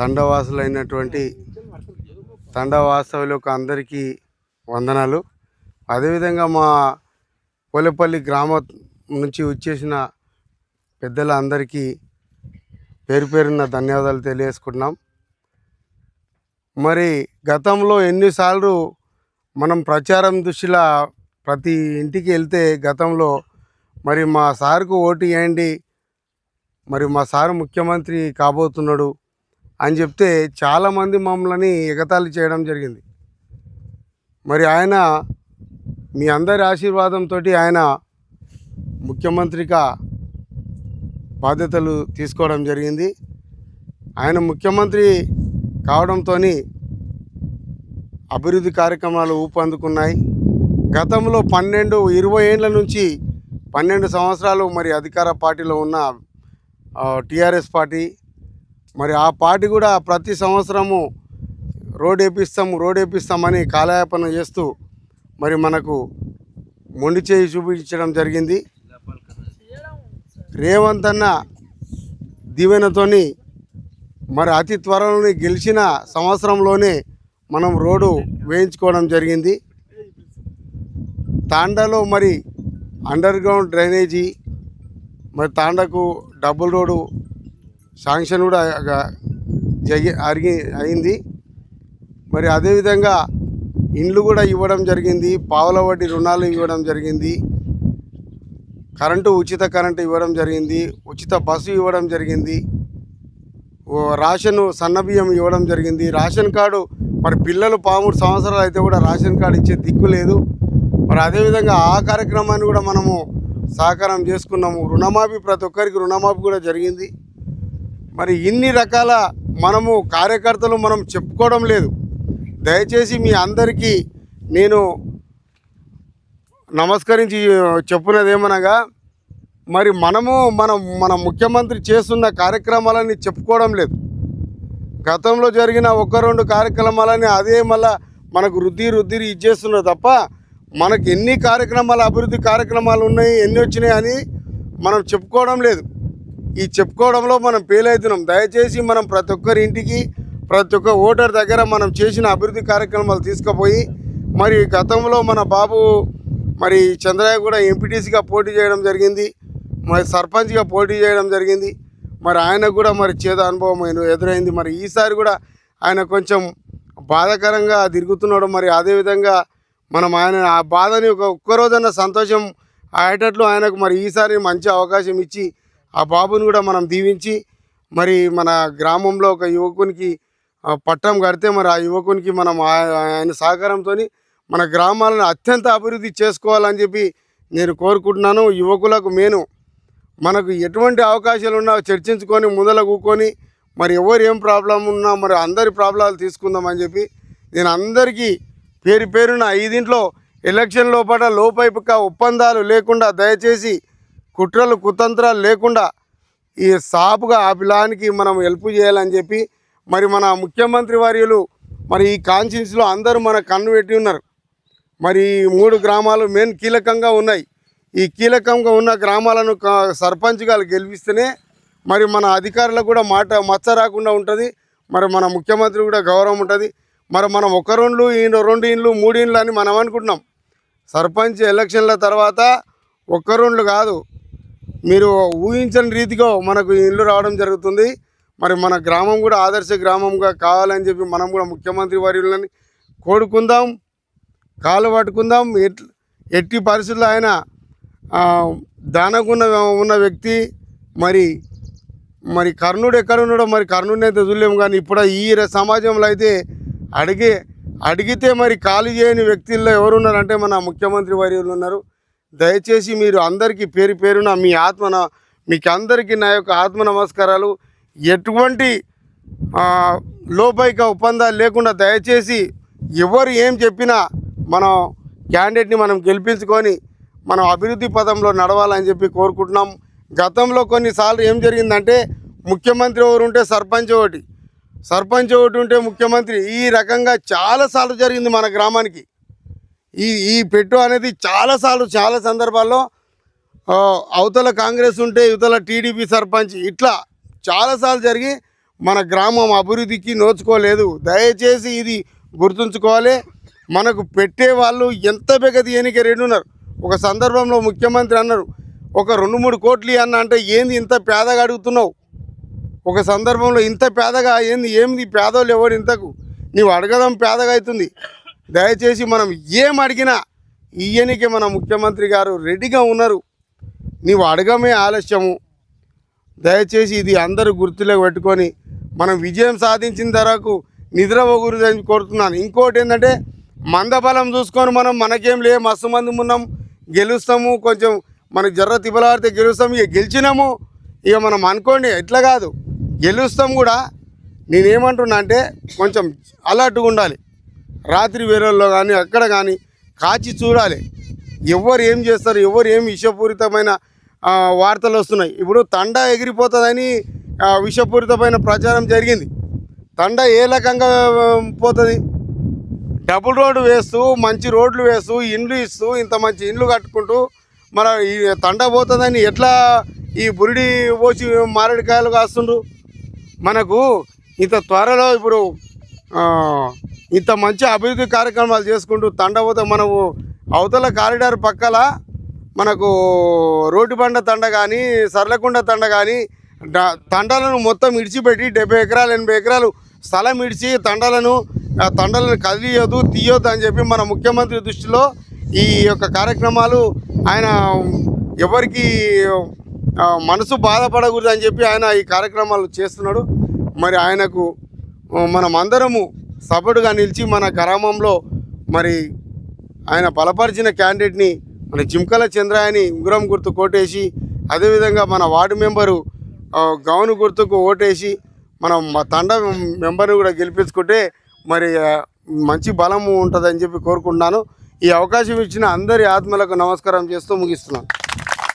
తండవాసులైనటువంటి తండవాసవులకు అందరికీ వందనాలు. అదేవిధంగా మా పోలేపల్లి గ్రామం నుంచి వచ్చేసిన పెద్దలందరికీ పేరు పేరున్న ధన్యవాదాలు తెలియజేసుకుంటున్నాం. మరి గతంలో ఎన్నిసార్లు మనం ప్రచారం దృష్టిలా ప్రతి ఇంటికి వెళ్తే గతంలో మరి మా సార్కు ఓటు వేయండి మరి మా సారు ముఖ్యమంత్రి కాబోతున్నాడు అని చెప్తే చాలామంది మమ్మల్ని ఎగతాళి చేయడం జరిగింది. మరి ఆయన మీ అందరి ఆశీర్వాదంతో ఆయన ముఖ్యమంత్రిగా బాధ్యతలు తీసుకోవడం జరిగింది. ఆయన ముఖ్యమంత్రి కావడంతో అభివృద్ధి కార్యక్రమాలు ఊపందుకున్నాయి. గతంలో పన్నెండు ఇరవై ఏళ్ళ నుంచి పన్నెండు సంవత్సరాలు మరి అధికార పార్టీలో ఉన్న టీఆర్ఎస్ పార్టీ మరి ఆ పార్టీ కూడా ప్రతి సంవత్సరము రోడ్ వేపిస్తాం రోడ్ వేపిస్తామని కాలయాపన చేస్తూ మరి మనకు మొండి చేయి చూపించడం జరిగింది. రేవంత్ అన్న దీవెనతోని మరి అతి త్వరలోనే గెలిచిన సంవత్సరంలోనే మనం రోడ్డు వేయించుకోవడం జరిగింది. తాండాలో మరి అండర్ గ్రౌండ్ డ్రైనేజీ మరి తాండకు డబుల్ రోడ్డు శాంక్షన్ కూడా జగి అరిగి అయింది. మరి అదేవిధంగా ఇండ్లు కూడా ఇవ్వడం జరిగింది. పావుల వడ్డీ రుణాలు ఇవ్వడం జరిగింది. కరెంటు ఉచిత కరెంటు ఇవ్వడం జరిగింది. ఉచిత బస్సు ఇవ్వడం జరిగింది. ఓ రేషన్ సన్నబియ్యం ఇవ్వడం జరిగింది. రేషన్ కార్డు మరి పిల్లలు పామూడు సంవత్సరాలు అయితే కూడా రేషన్ కార్డు ఇచ్చే దిక్కు లేదు. మరి అదేవిధంగా ఆ కార్యక్రమాన్ని కూడా మనము సహకారం చేసుకున్నాము. రుణమాఫీ ప్రతి ఒక్కరికి రుణమాఫీ కూడా జరిగింది. మరి ఇన్ని రకాల మనము కార్యకర్తలు మనం చెప్పుకోవడం లేదు. దయచేసి మీ అందరికీ నేను నమస్కరించి చెప్పున్నది ఏమనగా మరి మనము మన మన ముఖ్యమంత్రి చేస్తున్న కార్యక్రమాలని చెప్పుకోవడం లేదు. గతంలో జరిగిన ఒక రెండు కార్యక్రమాలని అదే మళ్ళా మనకు రుద్ది రుద్ది ఇచ్చేస్తున్నారు తప్ప మనకు ఎన్ని కార్యక్రమాలు అభివృద్ధి కార్యక్రమాలు ఉన్నాయి ఎన్ని వచ్చినాయి అని మనం చెప్పుకోవడం లేదు. ఈ చెప్పుకోవడంలో మనం ఫెయిల్ అవుతున్నాం. దయచేసి మనం ప్రతి ఒక్కరి ఇంటికి ప్రతి ఒక్క ఓటర్ దగ్గర మనం చేసిన అభివృద్ధి కార్యక్రమాలు తీసుకుపోయి మరి గతంలో మన బాబు మరి చంద్రయ్య కూడా ఎంపీటీసీగా పోటీ చేయడం జరిగింది మరి సర్పంచ్గా పోటీ చేయడం జరిగింది మరి ఆయనకు కూడా మరి చేద అనుభవం ఎదురైంది. మరి ఈసారి కూడా ఆయన కొంచెం బాధాకరంగా తిరుగుతున్నాడు. మరి అదేవిధంగా మనం ఆయన ఆ బాధని ఒక ఒక్కరోజన్న సంతోషం అయ్యేటట్లు ఆయనకు మరి ఈసారి మంచి అవకాశం ఇచ్చి ఆ బాబుని కూడా మనం దీవించి మరి మన గ్రామంలో ఒక యువకునికి పట్టం కడితే మరి ఆ యువకునికి మనం ఆయన సహకారంతో మన గ్రామాలను అత్యంత అభివృద్ధి చేసుకోవాలని చెప్పి నేను కోరుకుంటున్నాను. యువకులకు మేను. మనకు ఎటువంటి అవకాశాలు ఉన్నా చర్చించుకొని ముందల కూకొని మరి ఎవరు ఏం ప్రాబ్లం ఉన్నా మరి అందరి ప్రాబ్లాలు తీసుకుందామని చెప్పి నేను అందరికీ పేరు పేరున ఐదింట్లో ఎలక్షన్ లోపల లోపైపుక ఒప్పందాలు లేకుండా దయచేసి కుట్రలు కుతంత్రాలు లేకుండా ఈ సాపుగా ఆ పిల్లానికి మనం హెల్ప్ చేయాలని చెప్పి మరి మన ముఖ్యమంత్రి వర్యులు మరి ఈ కాన్షియన్స్లో అందరూ మన కన్ను పెట్టి ఉన్నారు. మరి ఈ మూడు గ్రామాలు మెయిన్ కీలకంగా ఉన్నాయి. ఈ కీలకంగా ఉన్న గ్రామాలను సర్పంచ్ సర్పంచ్గా గెలిపిస్తేనే మరి మన అధికారులకు కూడా మాట మచ్చ రాకుండా ఉంటుంది. మరి మన ముఖ్యమంత్రి కూడా గౌరవం ఉంటుంది. మరి మనం ఒక రెండు ఈ రెండు ఇండ్లు మూడు ఇండ్లు అని మనం అనుకుంటున్నాం. సర్పంచ్ ఎలక్షన్ల తర్వాత ఒక్క రెండు కాదు మీరు ఊహించని రీతిగా మనకు ఇల్లు రావడం జరుగుతుంది. మరి మన గ్రామం కూడా ఆదర్శ గ్రామంగా కావాలని చెప్పి మనం కూడా ముఖ్యమంత్రి వర్యులని కోరుకుందాం కాలు పట్టుకుందాం. ఎట్ ఎట్టి పరిస్థితుల్లో ఆయన దానకున్న ఉన్న వ్యక్తి. మరి మరి కర్ణుడు ఎక్కడ ఉన్నాడో మరి కర్ణుడిని అయితే చూడలేము కానీ ఇప్పుడు ఈ సమాజంలో అయితే అడిగే అడిగితే మరి ఖాళీ చేయని వ్యక్తుల్లో ఎవరున్నారంటే మన ముఖ్యమంత్రి వర్యులు ఉన్నారు. దయచేసి మీరు అందరికీ పేరు పేరున మీ ఆత్మన మీకు అందరికీ నా యొక్క ఆత్మ నమస్కారాలు. ఎటువంటి లోపైక ఒప్పందాలు లేకుండా దయచేసి ఎవరు ఏం చెప్పినా మనం క్యాండిడేట్ని మనం గెలిపించుకొని మనం అభివృద్ధి పదంలో నడవాలని చెప్పి కోరుకుంటున్నాం. గతంలో కొన్నిసార్లు ఏం జరిగిందంటే ముఖ్యమంత్రి ఎవరు ఉంటే సర్పంచ్ ఒకటి. సర్పంచ్ ఒకటి ఉంటే ముఖ్యమంత్రి. ఈ రకంగా చాలాసార్లు జరిగింది మన గ్రామానికి. ఈ ఈ పెట్టు అనేది చాలాసార్లు చాలా సందర్భాల్లో అవతల కాంగ్రెస్ ఉంటే ఇవతల టీడీపీ సర్పంచ్ ఇట్లా చాలాసార్లు జరిగి మన గ్రామం అభివృద్ధికి నోచుకోలేదు. దయచేసి ఇది గుర్తుంచుకోవాలి. మనకు పెట్టే వాళ్ళు ఎంత బెగది ఎనికే రెండు ఉన్నారు ఒక సందర్భంలో ముఖ్యమంత్రి అన్నారు ఒక రెండు మూడు కోట్లు అన్న అంటే ఏంది ఇంత పేదగా అడుగుతున్నావు? ఒక సందర్భంలో ఇంత పేదగా ఏంది ఏంది పేదోళ్ళు ఎవరు ఇంతకు? నీవు అడగడం పేదగా అవుతుంది. దయచేసి మనం ఏం అడిగినా ఈయనకి మన ముఖ్యమంత్రి గారు రెడీగా ఉన్నారు. నీవు అడగమే ఆలస్యము. దయచేసి ఇది అందరూ గుర్తులో పెట్టుకొని మనం విజయం సాధించిన తరకు నిద్రపోకూడదని కోరుతున్నాను. ఇంకోటి ఏంటంటే మందబలం చూసుకొని మనం మనకేం లే మస్తు మంది ఉన్నాం గెలుస్తాము కొంచెం మనకు జర్ర తిబలాడితే గెలుస్తాము ఇక గెలిచినాము. ఇక మనం అనుకోండి ఎట్లా కాదు. గెలుస్తాం కూడా. నేనేమంటున్నా అంటే కొంచెం అలర్ట్గా ఉండాలి. రాత్రి వేళల్లో కానీ అక్కడ కానీ కాచి చూడాలి. ఎవరు ఏం చేస్తారు ఎవరు ఏం విషపూరితమైన వార్తలు వస్తున్నాయి. ఇప్పుడు తండ ఎగిరిపోతుందని విషపూరితమైన ప్రచారం జరిగింది. తండ ఏ రకంగా పోతుంది? డబుల్ రోడ్డు వేస్తూ మంచి రోడ్లు వేస్తూ ఇండ్లు ఇస్తూ ఇంత మంచి ఇండ్లు కట్టుకుంటూ మన ఈ తండ పోతుందని ఎట్లా ఈ బురిడి పోసి మారేడుకాయలు కాస్తుండ్రు? మనకు ఇంత త్వరలో ఇప్పుడు ఇంత మంచి అభివృద్ధి కార్యక్రమాలు చేసుకుంటూ తండ మనము అవతల కారిడార్ పక్కల మనకు రోడ్డు బండ తండ కానీ సర్లకుండ తండ కానీ తండాలను మొత్తం ఇడిచిపెట్టి డెబ్బై ఎకరాలు ఎనభై ఎకరాలు స్థలం ఇడిచి తండాలను ఆ తండాలను కదిలియొద్దు తీయొద్దు అని చెప్పి మన ముఖ్యమంత్రి దృష్టిలో ఈ యొక్క కార్యక్రమాలు ఆయన ఎవరికి మనసు బాధపడకూడదు అని చెప్పి ఆయన ఈ కార్యక్రమాలు చేస్తున్నాడు. మరి ఆయనకు మనం అందరము సపోర్టుగా నిలిచి మన గ్రామంలో మరి ఆయన బలపరిచిన క్యాండిడేట్ని మన జింకల చంద్రాయని ఉంగరం గుర్తు కోటేసి అదేవిధంగా మన వార్డు మెంబరు గౌను గుర్తుకు ఓటేసి మనం మా తండ మెంబర్ని కూడా గెలిపించుకుంటే మరి మంచి బలము ఉంటుందని చెప్పి కోరుకుంటున్నాను. ఈ అవకాశం ఇచ్చిన అందరి ఆత్మలకు నమస్కారం చేస్తూ ముగిస్తున్నాను.